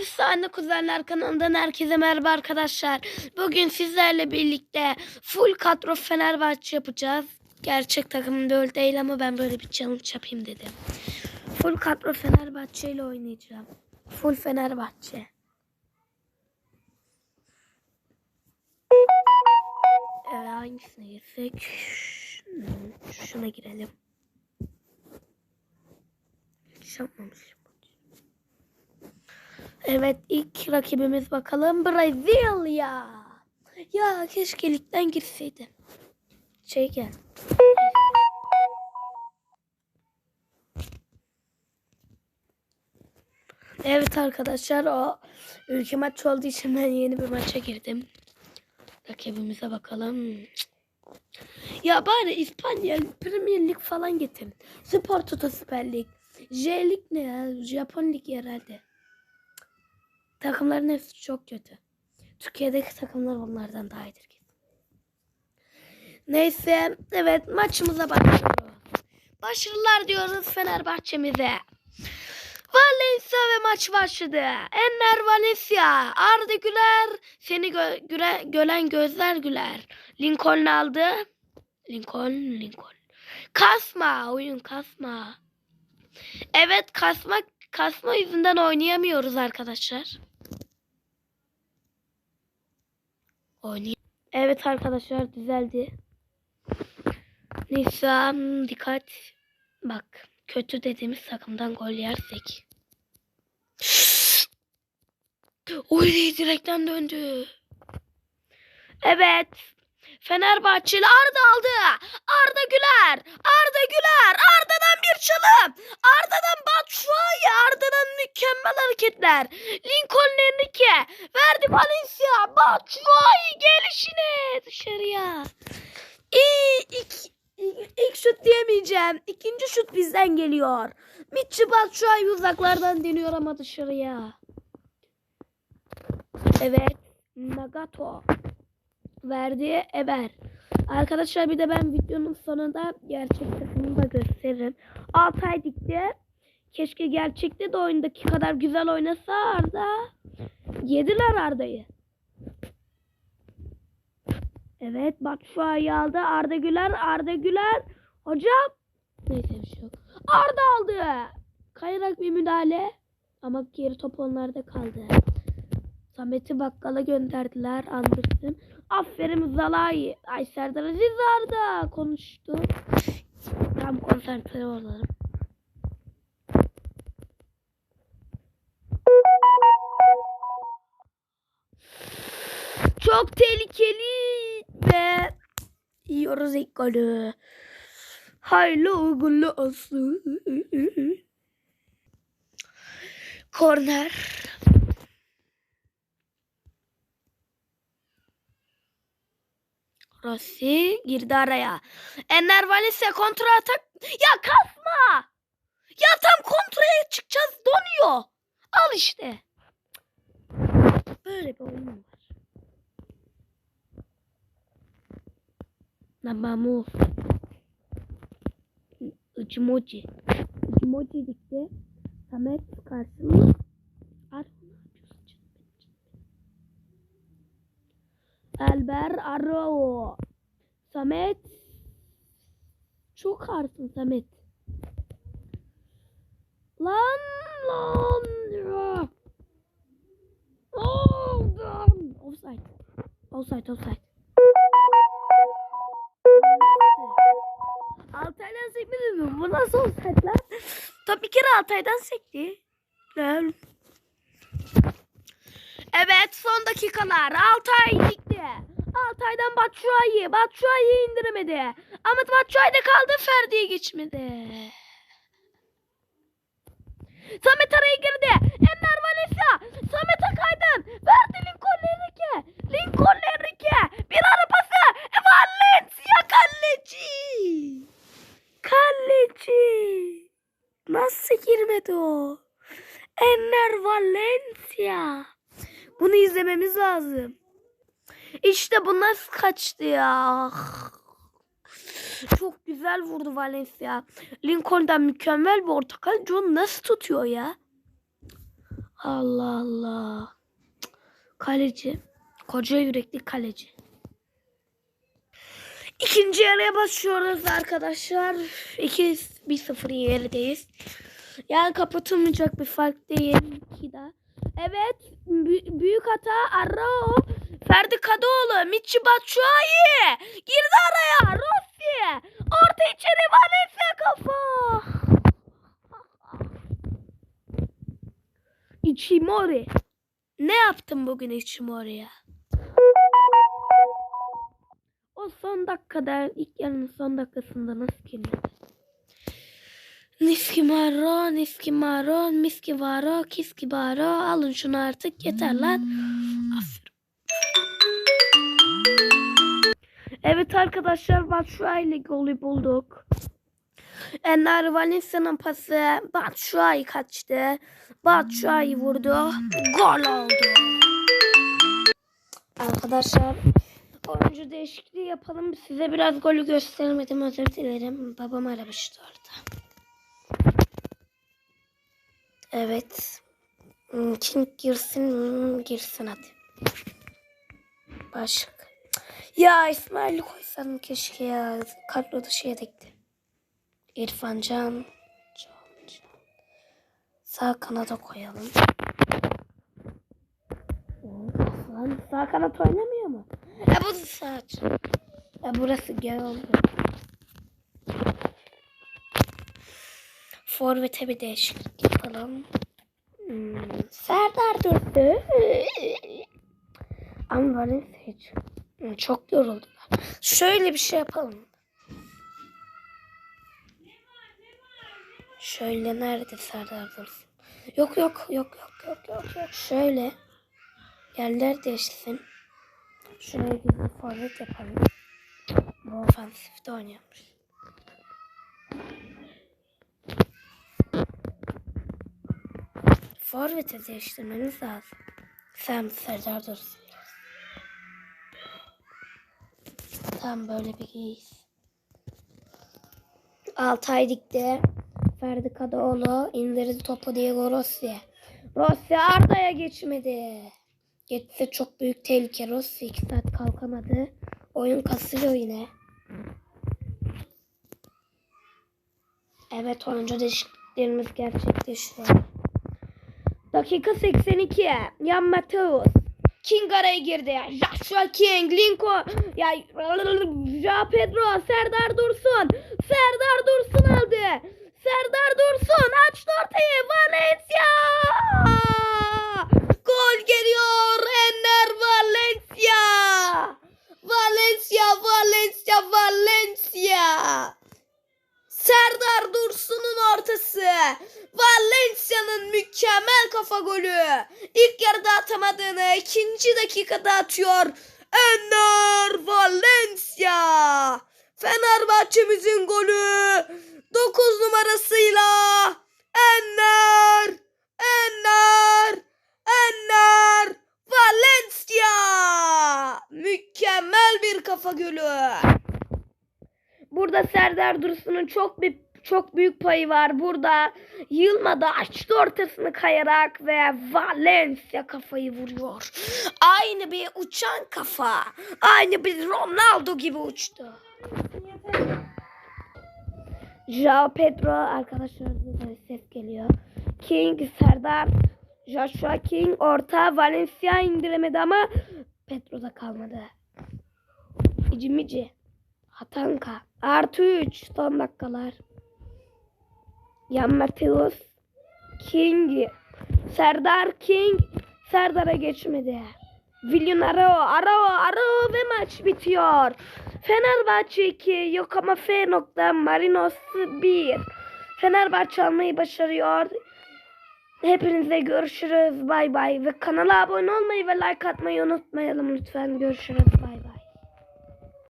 Efsane Kuzenler kanalından herkese merhaba arkadaşlar. Bugün sizlerle birlikte full kadro Fenerbahçe yapacağız. Gerçek takımım da öyle değil ama ben böyle bir challenge yapayım dedim. Full kadro Fenerbahçe ile oynayacağım. Full Fenerbahçe. Evet hangisine girsek? Hmm, Şuna girelim. Hiç yapmamışım. Evet ilk rakibimiz bakalım Brezilya. Ya keşke ligden girseydim. Şey gel. Evet arkadaşlar o ülke maç olduğu için ben yeni bir maça girdim. Rakibimize bakalım. Ya bari İspanya Premier Lig falan getirin. Spor Toto Süper Lig. J Lig ne ya? Japon Lig herhalde. Takımların hepsi çok kötü. Türkiye'deki takımlar onlardan daha iyidir. Neyse evet maçımıza başlıyoruz. Başarılar diyoruz Fenerbahçe'mize. Valencia ve maç başladı. Enner Valencia, Arda Güler, seni gö- güre- gören gözler güler. Lincoln aldı. Lincoln, Lincoln. Kasma, oyun kasma. Evet kasma, kasma yüzünden oynayamıyoruz arkadaşlar. Oynay. Evet arkadaşlar düzeldi. Neyse dikkat. Bak kötü dediğimiz takımdan gol yersek. Oy direkten döndü. Evet. Fenerbahçeli Arda aldı. Arda Güler. Arda Güler. Arda'dan bir çalım. Arda'dan Batshuayi. Arda'dan mükemmel hareketler. Lincoln Enrique. Verdi Valencia. Batshuayi gelişine dışarıya. İyi, ilk, ilk, şut diyemeyeceğim. İkinci şut bizden geliyor. Mitchi Batshuayi uzaklardan deniyor ama dışarıya. Evet. Nagato. Verdi Eber. Arkadaşlar bir de ben videonun sonunda gerçek takımını da gösteririm. Altay dikti. Keşke gerçekte de oyundaki kadar güzel oynasa Arda. Yediler Arda'yı. Evet Batshuayi aldı. Arda Güler. Arda Güler. Hocam. Neyse bir şey yok. Arda aldı. Kayarak bir müdahale. Ama geri top onlarda kaldı. Samet'i bakkala gönderdiler. Anderson. Aferin Zalai. Ay Serdar Aziz Arda konuştu. Tam konsantre olalım. Çok tehlikeli ve yiyoruz ilk golü. Hayırlı uğurlu olsun. Korner. Rossi girdi araya. Enner Valencia kontra atak. Ya kasma. Ya tam kontraya çıkacağız donuyor. Al işte. Böyle bir oyun var. Namamu. Ucimoci. Ucimoci dikti. Samet karşısında. Elber Arao. Samet. Çok ağırsın Samet. Lan lan. Oh, lan. Offside. Offside offside. Altay'dan sekmedi mi? Bu nasıl offside lan? Top bir kere Altay'dan sekti. Lan. Evet son dakikalar. Altay dikti. Altay'dan Batshuayi. Batshuayi indiremedi. Ahmet Batshuayi de kaldı. Ferdi'ye geçmedi. Samet araya girdi. Enner Valencia. Samet Akaydın. Verdi Lincoln Enrique. Lincoln Enrique. Bir arabası. E, Valencia kaleci. Kaleci. Nasıl girmedi o? Enner Valencia. Bunu izlememiz lazım. İşte bu nasıl kaçtı ya? Çok güzel vurdu Valencia. Lincoln'dan mükemmel bir orta kaleci. Onu nasıl tutuyor ya? Allah Allah. Kaleci. Koca yürekli kaleci. İkinci yarıya başlıyoruz arkadaşlar. 2-1-0 yerideyiz. Yani kapatılmayacak bir fark değil. İki de. Evet. bü- büyük hata Arao. Ferdi Kadıoğlu. Michi Batshuayi. Girdi araya. Rossi. Orta içeri Valencia kafa. Ichimori. Ne yaptın bugün Ichimori'ye? O son dakikada ilk yarının son dakikasında nasıl kirledi? Niskimaro, Niskimaro, Miskivaro, Kiskibaro. Alın şunu artık yeter lan. Aferin. Evet arkadaşlar Batshuayi golü bulduk. Enner Valencia'nın pası Batshuayi kaçtı. Batshuayi vurdu. Gol oldu. Arkadaşlar oyuncu değişikliği yapalım. Size biraz golü göstermedim özür dilerim. Babam aramıştı orada. Evet. Kim girsin? Girsin hadi. Başka. Ya İsmail'i koysam keşke ya. Kadroda şey dikti. İrfan Can. Can, Can. Sağ kanada koyalım. Lan sağ kanat oynamıyor mu? E bu da sağ aç. E burası gel oldu. Forvet'e bir değişiklik yapalım. Hmm, Serdar durdu. Ama Valencia hiç. Çok yoruldular. Şöyle bir şey yapalım. Şöyle nerede Serdar dursun? Yok yok yok yok yok yok yok. Şöyle yerler değişsin. Şuraya gizli forvet yapalım. Bu ofansifte oynuyormuş. Forvet'e değiştirmeniz lazım. Sen Serdar dursun. Tam böyle bir giyiz. Altay dikti. Ferdi Kadıoğlu indirdi topu Diego Rossi. Rossi Arda'ya geçmedi. Geçse çok büyük tehlike. Rossi 2 saat kalkamadı. Oyun kasıyor yine. Evet oyuncu değişikliklerimiz gerçekleşiyor. Dakika 82. Yan Mateus. King araya girdi. Joshua King, Lincoln, ya Ja Pedro, Serdar Dursun. Serdar Dursun aldı. Serdar Dursun açtı ortayı. Valencia! Gol geliyor. Enner. Valencia, Valencia, Valencia. Serdar Dursun'un ortası. Valencia'nın mükemmel kafa golü. İlk yarıda atamadığını ikinci dakikada atıyor. Enner Valencia. Fenerbahçe'mizin golü. 9 numarasıyla Enner. Enner. Enner. Valencia. Mükemmel bir kafa golü. Burada Serdar Dursun'un çok bir çok büyük payı var. Burada Yılmaz'da açtı ortasını kayarak ve Valencia kafayı vuruyor. Aynı bir uçan kafa. Aynı bir Ronaldo gibi uçtu. Joao Pedro arkadaşlar da ses geliyor. King Serdar Joshua King orta Valencia indiremedi ama Pedro'da kalmadı. İcimici. Hatanka. Artı 3 son dakikalar. Yan Mateus. King. Serdar King. Serdar'a geçmedi. William Arao. Arao. Arao ve maç bitiyor. Fenerbahçe 2. Yokohama F. nokta Marinos 1. Fenerbahçe almayı başarıyor. Hepinize görüşürüz. Bay bay. Ve kanala abone olmayı ve like atmayı unutmayalım lütfen. Görüşürüz.